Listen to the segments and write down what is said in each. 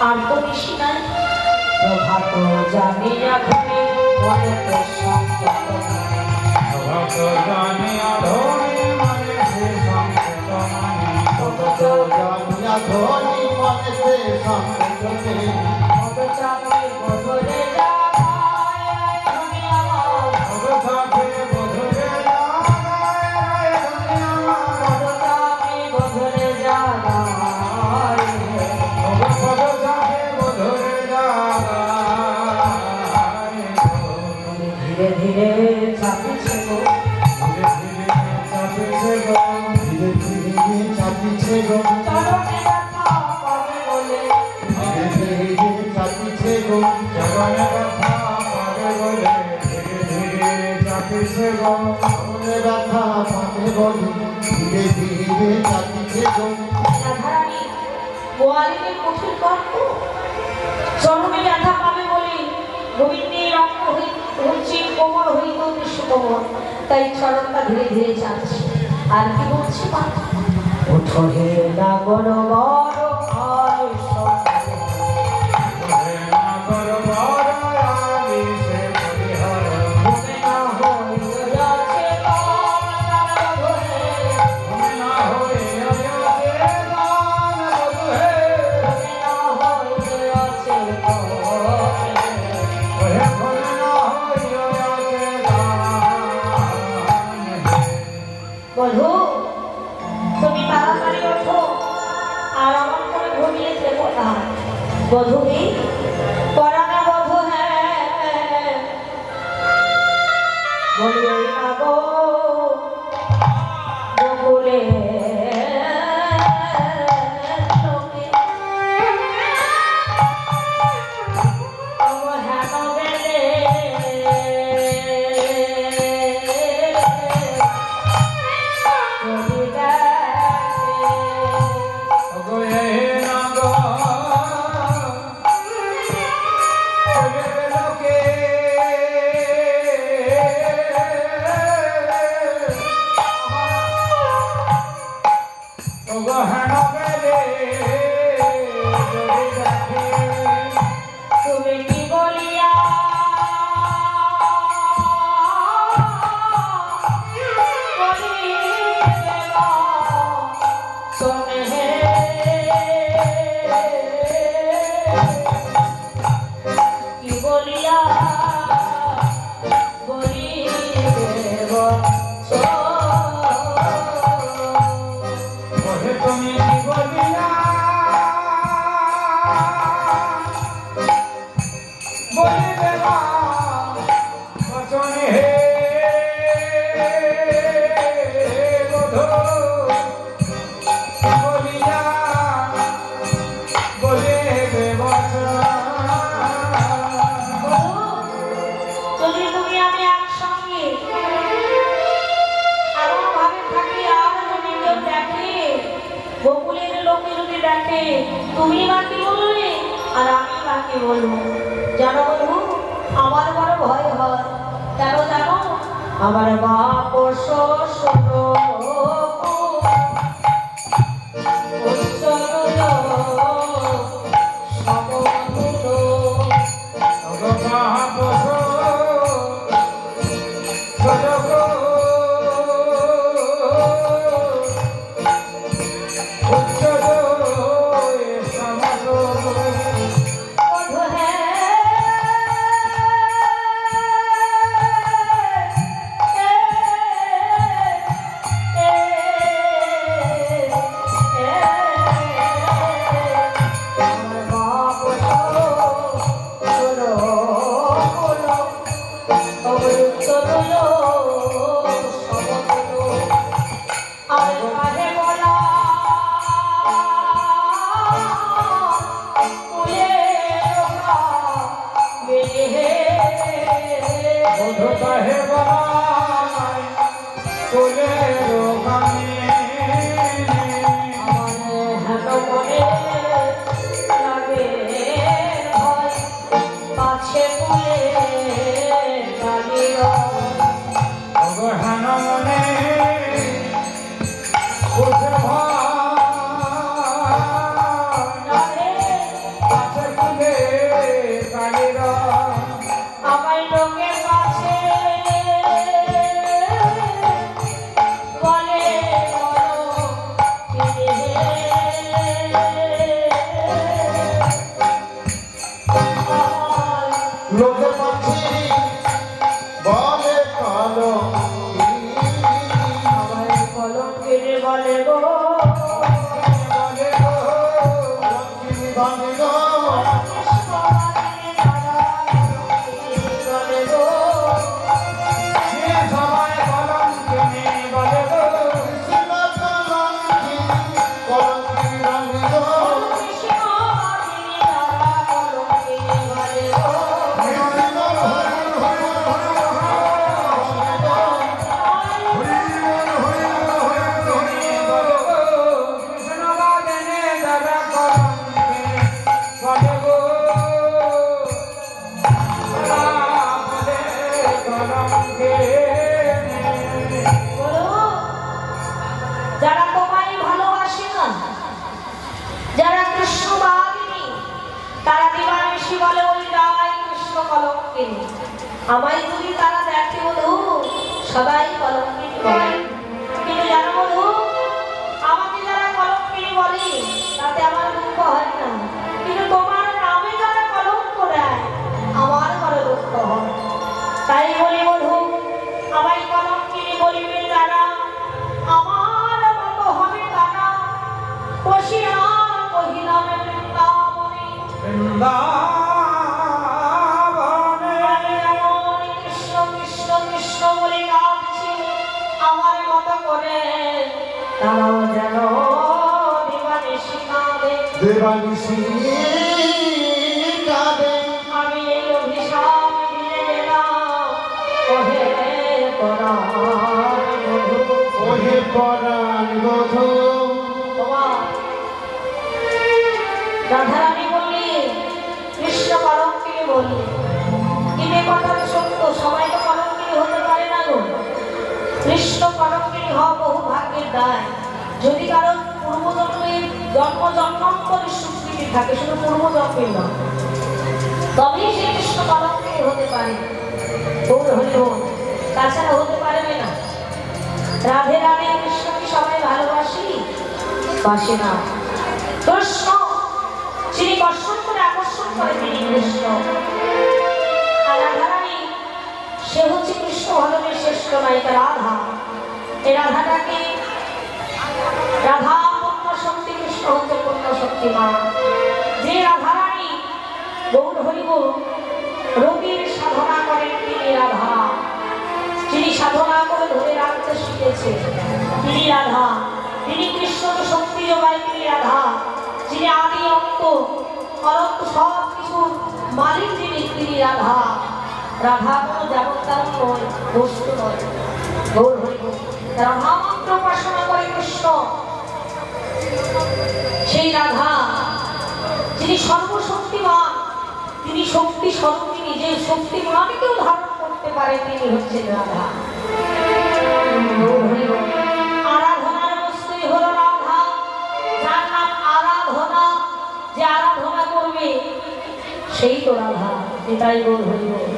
আর তো বেশি নাই প্রভাত জানি আধুনি মনে তো সংকট প্রভাত জানি আধুনি মনে সে সংকট প্রভাত জানি আধুনি মনে সে সংকট গোয়ালিকে কঠিন কর্ম জন্মে ব্যথা পাবে বলে গোবিন্দে রক্ত হচ্ছে কোমল হইত বিশ্বকমল তাই চরণটা ধীরে ধীরে যাচ্ছে। আর কি বলছি? মাথা উঠে না কোনো বড় पौधों আপনাকে বলব যেন বলব আমার বড় ভয় হয়। কেন জানো? আমার বাপ শ্বশুর ઢોકા હે আমায় দুই তারা দেখে বলো সবাই কলঙ্কে বলে কিন্তু জানো বলো আমাকে যারা বলে, তাতে আমার দুঃখ হয় না। কিন্তু তোমার নামে যারা কলঙ্ক দেয়, আমার বড় দুঃখ হয়। তাই বলি বধু আমায় কলঙ্কে বলিবে যারা আমার মতো হবে তারা। কহিলাম বৃন্দাবনে। দেবানিশি কাঁদে আমি অভিশাপ দিয়ে গেলাম কৃষ্ণ বললি কিন্তু কথাটা সত্য সবাই তো কলঙ্কিনী হতে পারে না গো কৃষ্ণ কলঙ্কিনী হওয়া বহু ভাগ্যের দায় যদি কারও পূর্বজন্মের জন্ম জন্মান্তরের সুস্কৃতি থাকে, শুধু নয়। তবেই সে কৃষ্ণ হতে পারে বোন তাছাড়া হতে পারবে না। রাধে রাধে কৃষ্ণকে সবাই ভালোবাসি, বাসে না। কৃষ্ণ কর্ষণ করে আকর্ষণ করে তিনি কৃষ্ণ। রাধারানী, সে হচ্ছে কৃষ্ণ ভগবের শ্রেষ্ঠ নায়িকা রাধা। এই রাধাটাকে রাধা পূর্ণ শক্তি কৃষ্ণ হচ্ছে পূর্ণ শক্তি মা যে রাধারানী গৌর হরিব রবির সাধনা করেন তিনি রাধা। যিনি সাধনা করে ধরে রাখতে শিখেছে তিনি রাধা। তিনি কৃষ্ণকে শক্তি যোগায় তিনি রাধা। যিনি আদি অন্ত অনন্ত সব কিছুর মালিক যিনি তিনি রাধা। রাধা কোনো তেমন নয়, বস্তু নয়। গৌর হরিব, রাধা মাত্র উপাসনা করে কৃষ্ণ। সেই রাধা, যিনি সর্বশক্তিমান, তিনি শক্তি স্বরূপ যে শক্তি গুণানিকেও ধারণ করতে পারে, তিনি হচ্ছেন রাধা। যে আরাধনা করবে, সেই তো রাধা এটাই গোল হইব।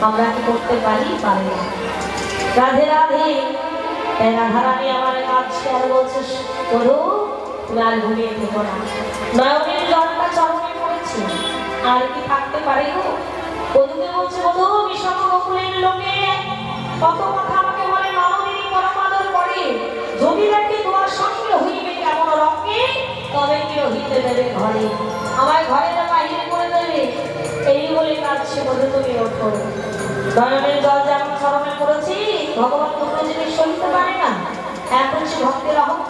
আমরা কি করতে পারি? পারি না। রাধে রাধে। রানী আমার আর বলছে বধু আর ঘুমিয়ে থেকো না নয়নের জলটা চরমে পড়েছে। আর কি থাকতে পারে গো? বধুকে বলছে বধু বিষম বকুলের লোকে কত কথা আমাকে বলে নবদিনী পরমাদর করে দেখে তোমার সঙ্গে হইবে কেমন রঙে, তবে কেউ রহিতে দেবে ঘরে। আমার ঘরে না বাহিরে করে দেবে, এই বলে কাঁদছে বধু তুমি ওঠো। নয়নের জল যেমন চরমে পড়েছি, ভগবান কোনো জিনিস সইতে পারে না। এক হচ্ছে ভক্তের অহংকার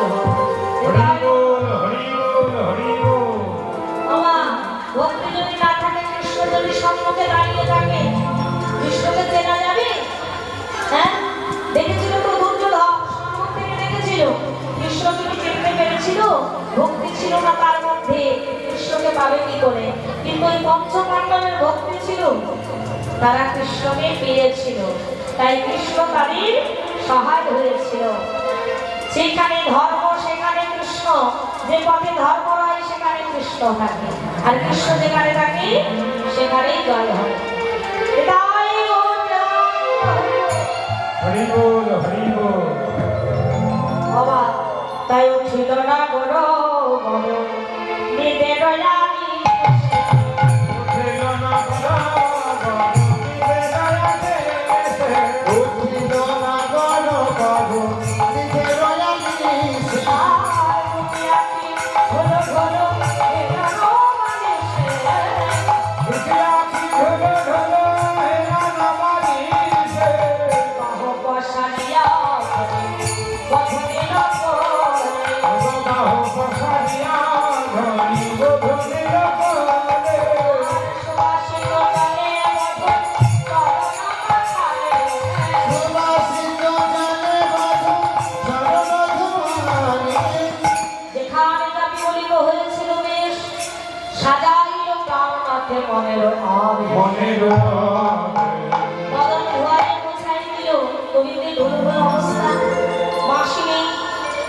ছিল না তার মধ্যে কৃষ্ণকে পাবে কি করে? কিন্তু ওই পঞ্চপাণ্ডবের ভক্তি ছিল। তারা কৃষ্ণকে পেয়েছিল। তাই কৃষ্ণ তাদের সহায় হয়েছিল। সেখানে ধর্ম সেখানে কৃষ্ণ। যে পথে ধর্ম রয় সেখানে কৃষ্ণ থাকে। আর কৃষ্ণ যেখানে থাকে সেখানেই জয় হয়। হরি বল হরি বল। বাবা তাই উঠিল না গরো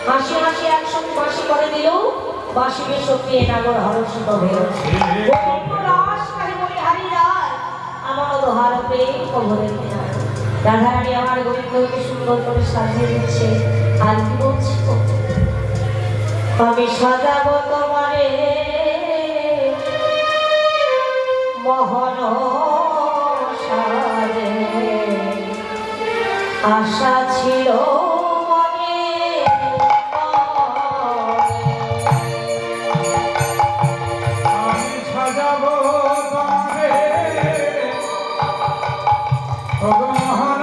হাসি হাসি একসঙ্গে মাসি করে দিল বাসিবে সত্যি নাগর হরষিত হয়েছে গোবিন্দ রস কাহে বলে হারি যায় আমার দোহার প্রেম কবরে রাধারানী আমার গোবিন্দকে সুন্দর করে সাজিয়ে দিচ্ছে আর কি বলছি? আমি সাজাবো আশা ছিল আমি সাজাবো তোমারে ভগবান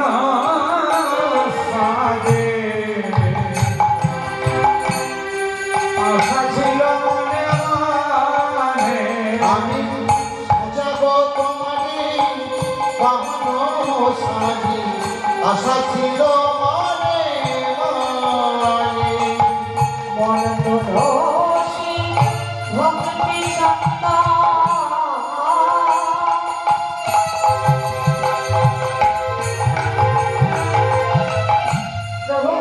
সাজে। আশা ছিল মনে মনে মনে মন দোষী ভক্তি সত্তা। প্রভু